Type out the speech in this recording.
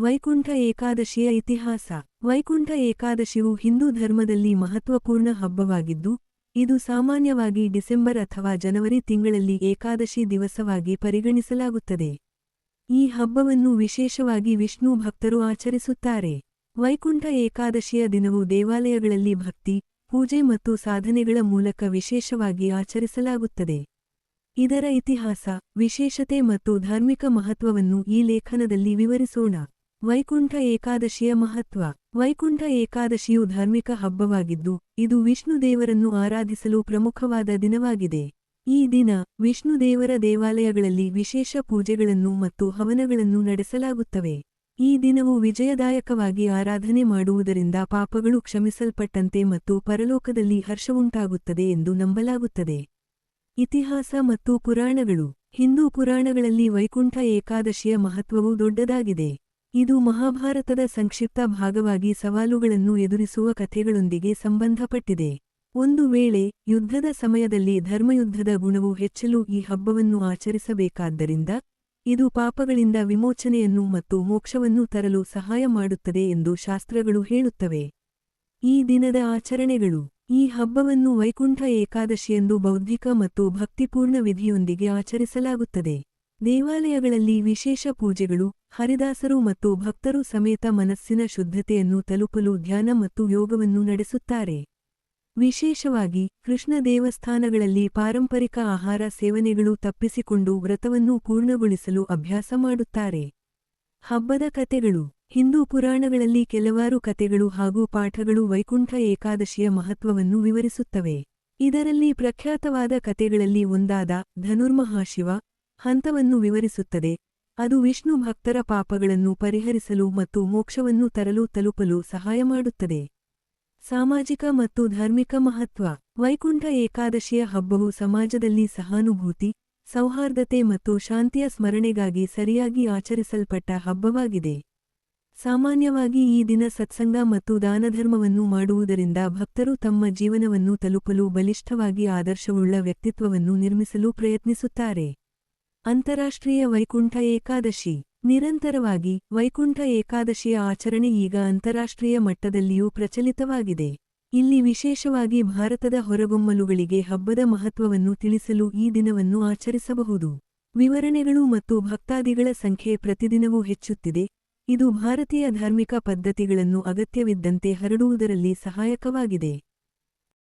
ವೈಕುಂಠ ಏಕಾದಶಿಯ ಇತಿಹಾಸ. ವೈಕುಂಠ ಏಕಾದಶಿಯು ಹಿಂದೂ ಧರ್ಮದಲ್ಲಿ ಮಹತ್ವಪೂರ್ಣ ಹಬ್ಬವಾಗಿದ್ದು, ಇದು ಸಾಮಾನ್ಯವಾಗಿ ಡಿಸೆಂಬರ್ ಅಥವಾ ಜನವರಿ ತಿಂಗಳಲ್ಲಿ ಏಕಾದಶಿ ದಿವಸವಾಗಿ ಪರಿಗಣಿಸಲಾಗುತ್ತದೆ. ಈ ಹಬ್ಬವನ್ನು ವಿಶೇಷವಾಗಿ ವಿಷ್ಣು ಭಕ್ತರು ಆಚರಿಸುತ್ತಾರೆ. ವೈಕುಂಠ ಏಕಾದಶಿಯ ದಿನವು ದೇವಾಲಯಗಳಲ್ಲಿ ಭಕ್ತಿ, ಪೂಜೆ ಮತ್ತು ಸಾಧನೆಗಳ ಮೂಲಕ ವಿಶೇಷವಾಗಿ ಆಚರಿಸಲಾಗುತ್ತದೆ. ಇದರ ಇತಿಹಾಸ, ವಿಶೇಷತೆ ಮತ್ತು ಧಾರ್ಮಿಕ ಮಹತ್ವವನ್ನು ಈ ಲೇಖನದಲ್ಲಿ ವಿವರಿಸೋಣ. ವೈಕುಂಠ ಏಕಾದಶಿಯ ಮಹತ್ವ. ವೈಕುಂಠ ಏಕಾದಶಿಯು ಧಾರ್ಮಿಕ ಹಬ್ಬವಾಗಿದ್ದು, ಇದು ವಿಷ್ಣು ದೇವರನ್ನು ಆರಾಧಿಸಲು ಪ್ರಮುಖವಾದ ದಿನವಾಗಿದೆ. ಈ ದಿನ ವಿಷ್ಣು ದೇವರ ದೇವಾಲಯಗಳಲ್ಲಿ ವಿಶೇಷ ಪೂಜೆಗಳನ್ನು ಮತ್ತು ಹವನಗಳನ್ನು ನಡೆಸಲಾಗುತ್ತವೆ. ಈ ದಿನವು ವಿಜಯದಾಯಕವಾಗಿ ಆರಾಧನೆ ಮಾಡುವುದರಿಂದ ಪಾಪಗಳು ಕ್ಷಮಿಸಲ್ಪಟ್ಟಂತೆ ಮತ್ತು ಪರಲೋಕದಲ್ಲಿ ಹರ್ಷವುಂಟಾಗುತ್ತದೆ ಎಂದು ನಂಬಲಾಗುತ್ತದೆ. ಇತಿಹಾಸ ಮತ್ತು ಪುರಾಣಗಳು. ಹಿಂದೂ ಪುರಾಣಗಳಲ್ಲಿ ವೈಕುಂಠ ಏಕಾದಶಿಯ ಮಹತ್ವವು ದೊಡ್ಡದಾಗಿದೆ. ಇದು ಮಹಾಭಾರತದ ಸಂಕ್ಷಿಪ್ತ ಭಾಗವಾಗಿ ಸವಾಲುಗಳನ್ನು ಎದುರಿಸುವ ಕಥೆಗಳೊಂದಿಗೆ ಸಂಬಂಧಪಟ್ಟಿದೆ. ಒಂದು ವೇಳೆ, ಯುದ್ಧದ ಸಮಯದಲ್ಲಿ ಧರ್ಮಯುದ್ಧದ ಗುಣವು ಹೆಚ್ಚಲು ಈ ಹಬ್ಬವನ್ನು ಆಚರಿಸಬೇಕಾದ್ದರಿಂದ, ಇದು ಪಾಪಗಳಿಂದ ವಿಮೋಚನೆಯನ್ನು ಮತ್ತು ಮೋಕ್ಷವನ್ನು ತರಲು ಸಹಾಯ ಮಾಡುತ್ತದೆ ಎಂದು ಶಾಸ್ತ್ರಗಳು ಹೇಳುತ್ತವೆ. ಈ ದಿನದ ಆಚರಣೆಗಳು, ಈ ಹಬ್ಬವನ್ನು ವೈಕುಂಠ ಏಕಾದಶಿಯೆಂದು ಬೌದ್ಧಿಕ ಮತ್ತು ಭಕ್ತಿಪೂರ್ಣ ವಿಧಿಯೊಂದಿಗೆ ಆಚರಿಸಲಾಗುತ್ತದೆ. ದೇವಾಲಯಗಳಲ್ಲಿ ವಿಶೇಷ ಪೂಜೆಗಳು ಹರಿದಾಸರು ಮತ್ತು ಭಕ್ತರು ಸಮೇತ ಮನಸ್ಸಿನ ಶುದ್ಧತೆಯನ್ನು ತಲುಪಲು ಧ್ಯಾನ ಮತ್ತು ಯೋಗವನ್ನು ನಡೆಸುತ್ತಾರೆ. ವಿಶೇಷವಾಗಿ ಕೃಷ್ಣ ದೇವಸ್ಥಾನಗಳಲ್ಲಿ ಪಾರಂಪರಿಕ ಆಹಾರ ಸೇವನೆಗಳು ತಪ್ಪಿಸಿಕೊಂಡು ವ್ರತವನ್ನು ಪೂರ್ಣಗೊಳಿಸಲು ಅಭ್ಯಾಸ ಮಾಡುತ್ತಾರೆ. ಹಬ್ಬದ ಕತೆಗಳು ಹಿಂದೂ ಪುರಾಣಗಳಲ್ಲಿ ಕೆಲವಾರು ಕತೆಗಳು ಹಾಗೂ ಪಾಠಗಳು ವೈಕುಂಠ ಏಕಾದಶಿಯ ಮಹತ್ವವನ್ನು ವಿವರಿಸುತ್ತವೆ. ಇದರಲ್ಲಿ ಪ್ರಖ್ಯಾತವಾದ ಕತೆಗಳಲ್ಲಿ ಒಂದಾದ ಧನುರ್ಮಹಾಶಿವ ಹಂತವನ್ನು ವಿವರಿಸುತ್ತದೆ. ಅದು ವಿಷ್ಣು ಭಕ್ತರ ಪಾಪಗಳನ್ನು ಪರಿಹರಿಸಲು ಮತ್ತು ಮೋಕ್ಷವನ್ನು ತರಲು ತಲುಪಲು ಸಹಾಯ ಮಾಡುತ್ತದೆ. ಸಾಮಾಜಿಕ ಮತ್ತು ಧಾರ್ಮಿಕ ಮಹತ್ವ. ವೈಕುಂಠ ಏಕಾದಶಿಯ ಹಬ್ಬವು ಸಮಾಜದಲ್ಲಿ ಸಹಾನುಭೂತಿ, ಸೌಹಾರ್ದತೆ ಮತ್ತು ಶಾಂತಿಯ ಸ್ಮರಣೆಗಾಗಿ ಸರಿಯಾಗಿ ಆಚರಿಸಲ್ಪಟ್ಟ ಹಬ್ಬವಾಗಿದೆ. ಸಾಮಾನ್ಯವಾಗಿ ಈ ದಿನ ಸತ್ಸಂಗ ಮತ್ತು ದಾನಧರ್ಮವನ್ನು ಮಾಡುವುದರಿಂದ ಭಕ್ತರು ತಮ್ಮ ಜೀವನವನ್ನು ತಲುಪಲು ಬಲಿಷ್ಠವಾಗಿ ಆದರ್ಶವುಳ್ಳ ವ್ಯಕ್ತಿತ್ವವನ್ನು ನಿರ್ಮಿಸಲು ಪ್ರಯತ್ನಿಸುತ್ತಾರೆ. ಅಂತಾರಾಷ್ಟ್ರೀಯ ವೈಕುಂಠ ಏಕಾದಶಿ. ನಿರಂತರವಾಗಿ ವೈಕುಂಠ ಏಕಾದಶಿಯ ಆಚರಣೆ ಈಗ ಅಂತಾರಾಷ್ಟ್ರೀಯ ಮಟ್ಟದಲ್ಲಿಯೂ ಪ್ರಚಲಿತವಾಗಿದೆ. ಇಲ್ಲಿ ವಿಶೇಷವಾಗಿ ಭಾರತದ ಹೊರಗೊಮ್ಮಲುಗಳಿಗೆ ಹಬ್ಬದ ಮಹತ್ವವನ್ನು ತಿಳಿಸಲು ಈ ದಿನವನ್ನು ಆಚರಿಸಬಹುದು. ವಿವರಣೆಗಳು ಮತ್ತು ಭಕ್ತಾದಿಗಳ ಸಂಖ್ಯೆ ಪ್ರತಿದಿನವೂ ಹೆಚ್ಚುತ್ತಿದೆ. ಇದು ಭಾರತೀಯ ಧಾರ್ಮಿಕ ಪದ್ಧತಿಗಳನ್ನು ಅಗತ್ಯವಿದ್ದಂತೆ ಹರಡುವುದರಲ್ಲಿ ಸಹಾಯಕವಾಗಿದೆ.